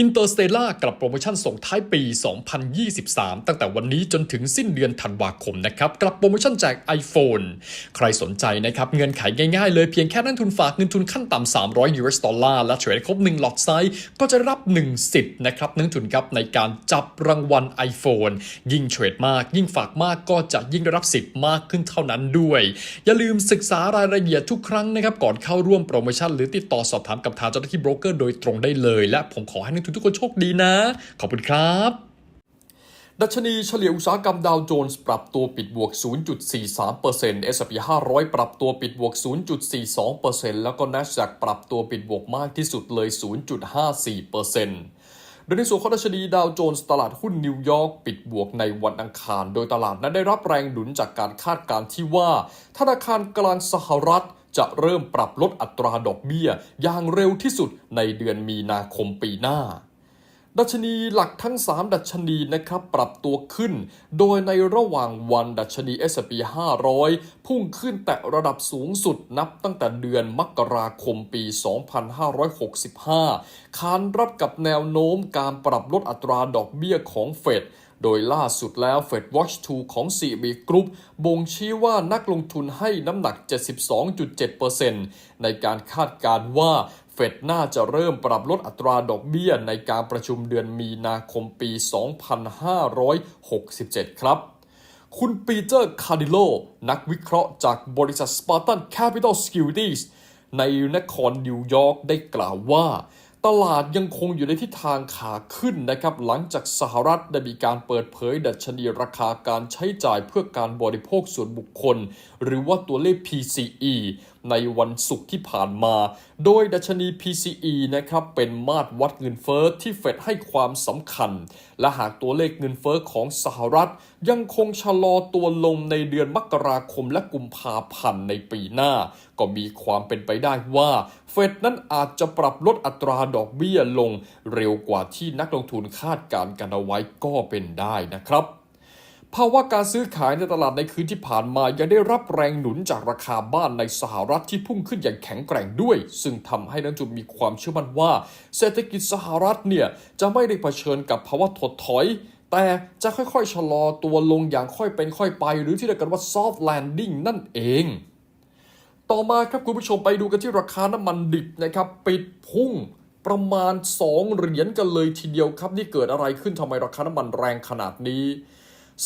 อินเตอร์สเตล่ากับโปรโมชั่นส่งท้ายปี 2023 ตั้งแต่วันนี้จนถึงสิ้นเดือนธันวาคมนะครับกับโปรโมชั่นแจก iPhone ใครสนใจนะครับเงินไขง่ายๆเลยเพียงแค่นักทุนฝากเงินทุนขั้นต่ำ 300 US ดอลลาร์และเทรดครบ 1 หลอดไซส์ก็จะรับ 1 สิทธิ์นะครับนักทุนครับในการจับรางวัล iPhone ยิ่งเทรดมาก ยิ่งฝากมากก็จะยิ่งได้รับสิทธิ์มากขึ้นเท่านั้นด้วย อย่าลืมศึกษารายละเอียดทุกครั้งนะครับก่อนเข้าร่วมโปรโมชั่นหรือติดต่อสอบถามกับทางเจ้าหน้าที่โบรกเกอร์โดยตรงได้เลย และผมขอให้นักทุนทุกคนโชคดีนะ ขอบคุณครับดัชนีเฉลี่ยอุตสาหกรรมดาวโจนส์ปรับตัวปิดบวก 0.43% S&P 500 ปรับตัวปิดบวก 0.42%แล้วก็ NASDAQ ปรับตัวปิดบวกมากที่สุดเลย 0.54%โดยในส่วนของดัชนีดาวโจนส์ตลาดหุ้นนิวยอร์กปิดบวกในวันอังคาร โดยตลาดนั้นได้รับแรงหนุนจากการคาดการณ์ที่ว่า ธนาคารกลางสหรัฐ จะเริ่มปรับลดอัตราดอกเบี้ยอย่างเร็วที่สุดในเดือนมีนาคมปีหน้า ดัชนีหลักทั้ง 3 ดัชนีนะครับปรับตัวขึ้น โดยในระหว่างวันดัชนี S&P 500 พุ่งขึ้นแตะระดับสูงสุดนับตั้งแต่เดือนมกราคมปี 2565 คานรับกับแนวโน้มการปรับลดอัตราดอกเบี้ยของเฟด โดยล่าสุดแล้ว Fed Watch 2 ของ CB Group บ่งชี้ว่านักลงทุนให้น้ำหนัก 72.7%ในการคาดการณ์ว่าเฟดน่าจะเริ่มปรับลดอัตราดอกเบี้ยในการประชุมเดือนมีนาคมปี 2567 ครับ คุณปีเตอร์คาร์ดิโล นักวิเคราะห์จากบริษัท Spartan Capital Securities ในนครนิวยอร์กได้กล่าวว่า ตลาดยังคงอยู่ในทิศทางขาขึ้นนะครับหลังจากสหรัฐได้มีการเปิดเผยดัชนีราคาการใช้จ่ายเพื่อการบริโภคส่วนบุคคล หรือว่าตัวเลข PCE ในวันศุกร์ที่ผ่านมา โดยดัชนี PCE นะครับเป็นมาตรวัดเงินเฟ้อที่เฟดให้ความสำคัญ และหากตัวเลขเงินเฟ้อของสหรัฐ ยังคงชะลอตัวลงในเดือนมกราคมและกุมภาพันธ์ในปีหน้า ก็มีความเป็นไปได้ว่าเฟดนั้นอาจจะปรับลดอัตราดอกเบี้ยลง เร็วกว่าที่นักลงทุนคาดการณ์กันเอาไว้ก็เป็นได้นะครับ ภาวะการซื้อขายในตลาดในคืนที่ผ่านมายังได้รับแรงหนุนจากราคาบ้านในสหรัฐที่พุ่งขึ้นอย่างแข็งแกร่งด้วย ซึ่งทำให้นักลงทุนมีความเชื่อมั่นว่า เศรษฐกิจสหรัฐเนี่ย จะไม่ได้เผชิญกับภาวะถดถอย แต่จะค่อยๆ ชะลอตัวลงอย่างค่อยเป็นค่อยไป หรือที่เรียกกันว่า soft landing นั่นเอง ต่อมาครับคุณผู้ชมไปดูกันที่ราคาน้ำมันดิบนะครับปิดพุ่งประมาณ 2 เหรียญกันเลยทีเดียวครับนี่เกิดอะไรขึ้นทำไมราคาน้ำมันแรงขนาดนี้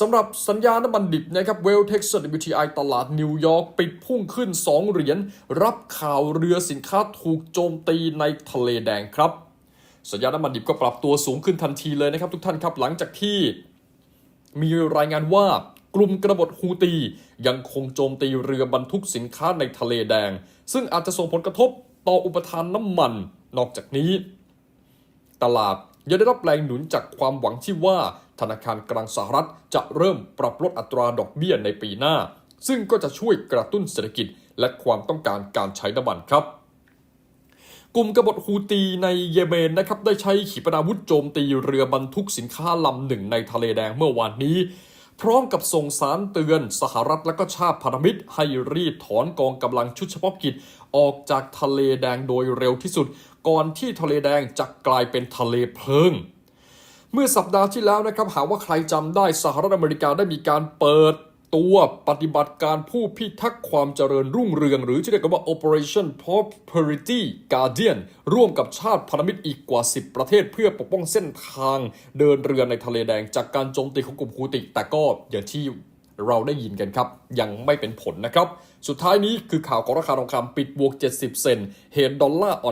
สำหรับสัญญาน้ำมันดิบนะครับเวลเท็กซัส WTI ตลาดนิวยอร์กปิดพุ่งขึ้น 2 เหรียญรับข่าวเรือสินค้าถูกโจมตีในทะเลแดงครับ สัญญาน้ำมันดิบก็ปรับตัวสูงขึ้นทันทีเลยนะครับ ทุกท่านครับหลังจากที่ มีรายงานว่ากลุ่มกระบฏฮูตี ยังคงโจมตีเรือบรรทุกสินค้าในทะเลแดง ซึ่งอาจจะส่งผลกระทบต่ออุปทานน้ำมัน นอกจากนี้ ตลาดยังได้รับแรงหนุนจากความหวังที่ว่า ธนาคารกลางสหรัฐจะเริ่มปรับลดอัตราดอกเบี้ยในปีหน้า ซึ่งก็จะช่วยกระตุ้นเศรษฐกิจ และความต้องการการใช้น้ำมันครับกลุ่มกบฏฮูตีในเยเมนนะครับได้ใช้ขีปนาวุธโจมตีเรือบรรทุกสินค้าลำหนึ่งในทะเลแดงเมื่อวานนี้ พร้อมกับส่งสารเตือนสหรัฐและก็ชาติพันธมิตร ให้รีบถอนกองกำลังชุดเฉพาะกิจ ออกจากทะเลแดงโดยเร็วที่สุด ก่อนที่ทะเลแดงจะกลายเป็นทะเลเพลิง เมื่อสัปดาห์ที่แล้วนะครับ หากว่าใครจำได้สหรัฐอเมริกาได้มีการเปิดตัวปฏิบัติการผู้พิทักษ์ความเจริญรุ่งเรือง หรือที่เรียกกันว่า Operation Prosperity Guardian ร่วมกับชาติพันธมิตรอีกกว่า 10 ประเทศ เพื่อปกป้องเส้นทางเดินเรือในทะเลแดง จากการโจมตีของกลุ่มฮูติ แต่ก็อย่างที่เราได้ยินกันครับ ยังไม่เป็นผลนะครับ สุดท้ายนี้คือข่าวของราคาทองคำปิดบวก 70 เซนต์เหตุดอลลาร์อ่อน